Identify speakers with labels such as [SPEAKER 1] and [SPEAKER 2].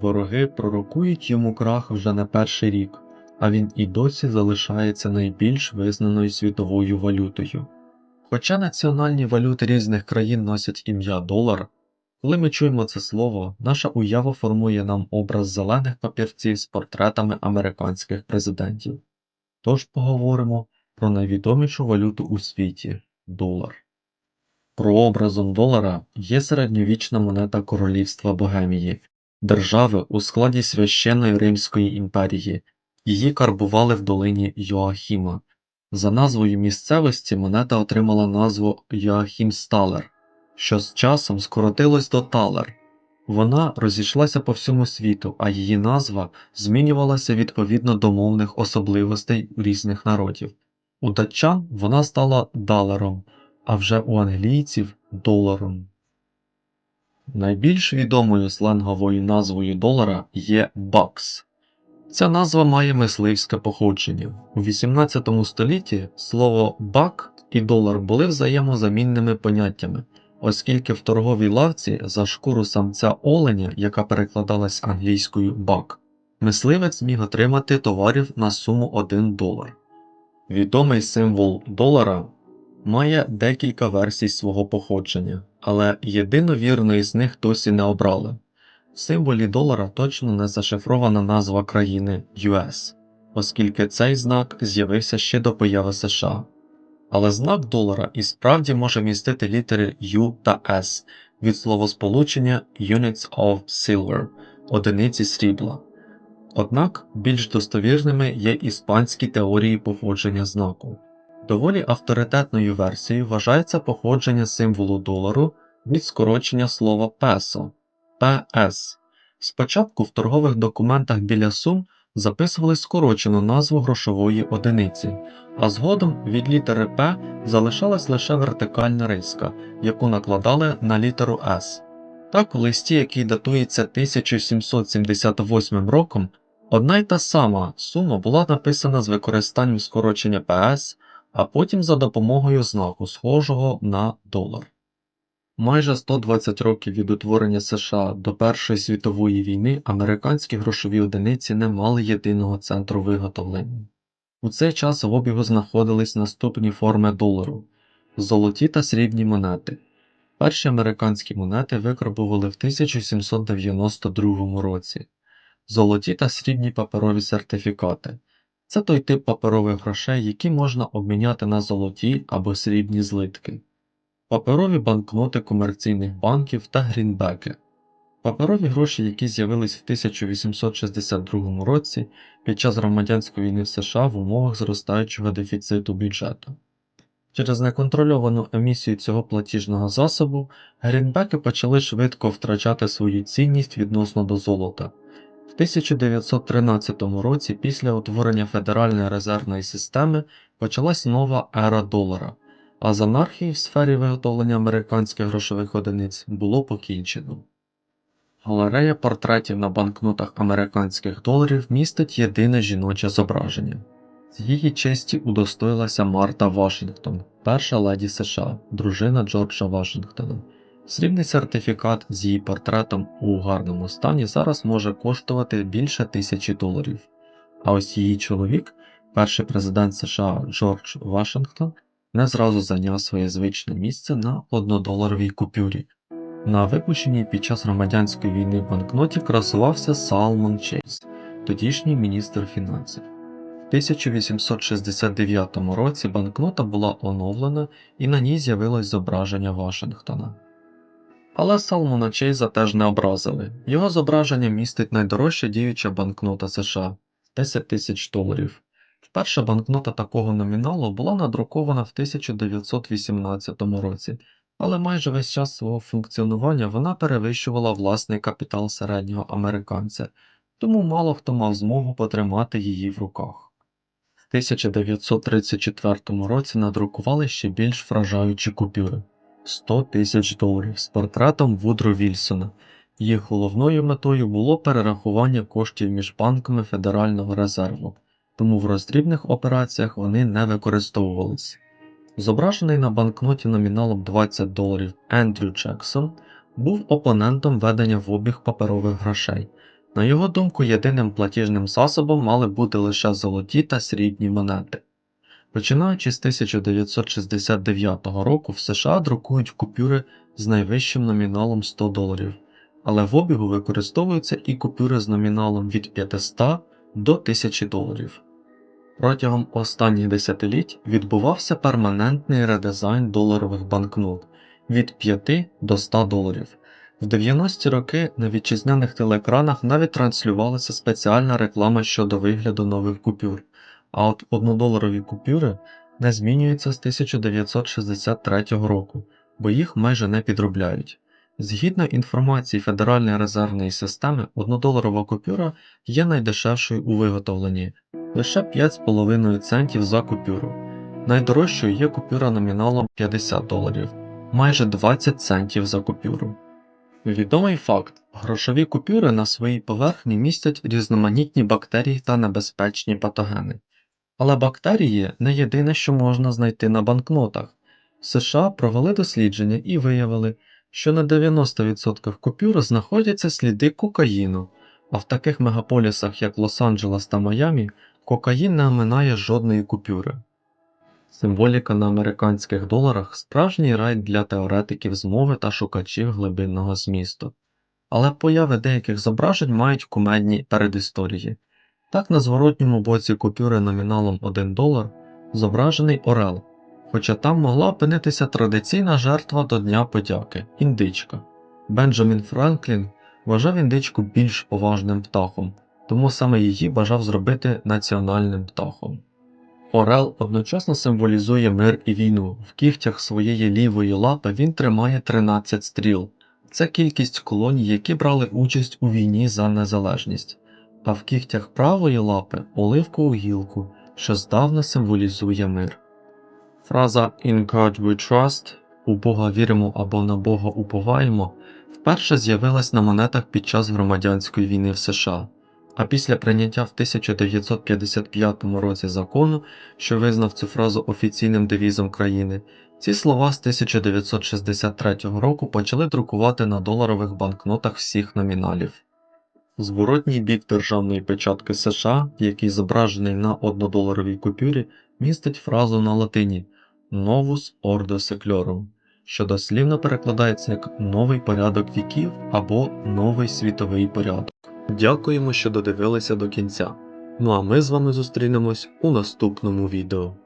[SPEAKER 1] Вороги пророкують йому крах вже не перший рік, а він і досі залишається найбільш визнаною світовою валютою. Хоча національні валюти різних країн носять ім'я долар, коли ми чуємо це слово, наша уява формує нам образ зелених папірців з портретами американських президентів. Тож поговоримо про найвідомішу валюту у світі долар. Прообразом долара є середньовічна монета Королівства Богемії, держави у складі священної Римської імперії. Її карбували в долині Йоахіма. За назвою місцевості монета отримала назву Йоахімсталер, що з часом скоротилось до Талер. Вона розійшлася по всьому світу, а її назва змінювалася відповідно до мовних особливостей різних народів. У датчан вона стала далером, а вже у англійців доларом. Найбільш відомою сленговою назвою долара є бакс. Ця назва має мисливське походження. У 18 столітті слово бак і долар були взаємозамінними поняттями, оскільки в торговій лавці за шкуру самця оленя, яка перекладалась англійською бак, мисливець міг отримати товарів на суму 1 долар. Відомий символ долара має декілька версій свого походження, але єдиновірної з них досі не обрали. В символі долара точно не зашифрована назва країни US, оскільки цей знак з'явився ще до появи США. Але знак долара і справді може містити літери U та S від словосполучення Units of Silver одиниці срібла. Однак більш достовірними є іспанські теорії походження знаку. Доволі авторитетною версією вважається походження символу долару від скорочення слова песо PS. Спочатку в торгових документах біля сум записували скорочену назву грошової одиниці, а згодом від літери П залишалась лише вертикальна риска, яку накладали на літеру С. Так, у листі, який датується 1778 роком, одна й та сама сума була написана з використанням скорочення PS, а потім за допомогою знаку, схожого на долар. Майже 120 років від утворення США до Першої світової війни американські грошові одиниці не мали єдиного центру виготовлення. У цей час в обігу знаходились наступні форми долару золоті та срібні монети. Перші американські монети викарбували в 1792 році. Золоті та срібні паперові сертифікати. Це той тип паперових грошей, які можна обміняти на золоті або срібні злитки. Паперові банкноти комерційних банків та грінбеки. Паперові гроші, які з'явились в 1862 році під час громадянської війни в США в умовах зростаючого дефіциту бюджету. Через неконтрольовану емісію цього платіжного засобу грінбеки почали швидко втрачати свою цінність відносно до золота. В 1913 році після утворення Федеральної резервної системи почалась нова ера долара а з анархії в сфері виготовлення американських грошових одиниць було покінчено. Галерея портретів на банкнотах американських доларів містить єдине жіноче зображення. З її честі удостоїлася Марта Вашингтон, перша леді США, дружина Джорджа Вашингтона. Срібний сертифікат з її портретом у гарному стані зараз може коштувати більше тисячі доларів. А ось її чоловік, перший президент США Джордж Вашингтон, не зразу зайняв своє звичне місце на однодоларовій купюрі. На випущеній під час громадянської війни банкноті красувався Салмон Чейз, тодішній міністр фінансів. В 1869 році банкнота була оновлена і на ній з'явилось зображення Вашингтона. Але Салмона Чейза теж не образили. Його зображення містить найдорожча діюча банкнота США 10 тисяч доларів. Перша банкнота такого номіналу була надрукована в 1918 році, але майже весь час свого функціонування вона перевищувала власний капітал середнього американця, тому мало хто мав змогу потримати її в руках. В 1934 році надрукували ще більш вражаючі купюри 100 тисяч доларів з портретом Вудро Вільсона. Їх головною метою було перерахування коштів між банками Федерального резерву тому в роздрібних операціях вони не використовувалися. Зображений на банкноті номіналом 20 доларів Ендрю Джексон був опонентом ведення в обіг паперових грошей. На його думку, єдиним платіжним засобом мали бути лише золоті та срібні монети. Починаючи з 1969 року в США друкують купюри з найвищим номіналом 100 доларів, але в обігу використовуються і купюри з номіналом від 500 до 1000 доларів. Протягом останніх десятиліть відбувався перманентний редизайн доларових банкнот від 5 до 100 доларів. В 90-ті роки на вітчизняних телеекранах навіть транслювалася спеціальна реклама щодо вигляду нових купюр, а от однодоларові купюри не змінюються з 1963 року, бо їх майже не підробляють. Згідно інформації Федеральної резервної системи, однодоларова купюра є найдешевшою у виготовленні лише 5,5 центів за купюру. Найдорожчою є купюра номіналом 50 доларів, майже 20 центів за купюру. Відомий факт: грошові купюри на своїй поверхні містять різноманітні бактерії та небезпечні патогени. Але бактерії не єдине, що можна знайти на банкнотах. США провели дослідження і виявили, що на 90% купюр знаходяться сліди кокаїну, а в таких мегаполісах, як Лос-Анджелес та Майамі, кокаїн не оминає жодної купюри. Символіка на американських доларах справжній рай для теоретиків змови та шукачів глибинного змісту. Але появи деяких зображень мають кумедні передісторії. Так на зворотньому боці купюри номіналом 1 долар зображений орел, хоча там могла опинитися традиційна жертва до Дня подяки індичка. Бенджамін Франклін вважав індичку більш поважним птахом, тому саме її бажав зробити національним птахом. Орел одночасно символізує мир і війну. В кігтях своєї лівої лапи він тримає 13 стріл. Це кількість колоній, які брали участь у війні за незалежність, а в кігтях правої лапи оливкову гілку, що здавна символізує мир. Фраза In God we trust у Бога віримо або на Бога уповаємо вперше з'явилась на монетах під час громадянської війни в США, а після прийняття в 1955 році закону, що визнав цю фразу офіційним девізом країни, ці слова з 1963 року почали друкувати на доларових банкнотах всіх номіналів. Зворотній бік державної печатки США, який зображений на однодоларовій купюрі, містить фразу на латині Novus Ordo Seclorum, що дослівно перекладається як новий порядок віків або новий світовий порядок. Дякуємо, що додивилися до кінця. Ну а ми з вами зустрінемось у наступному відео.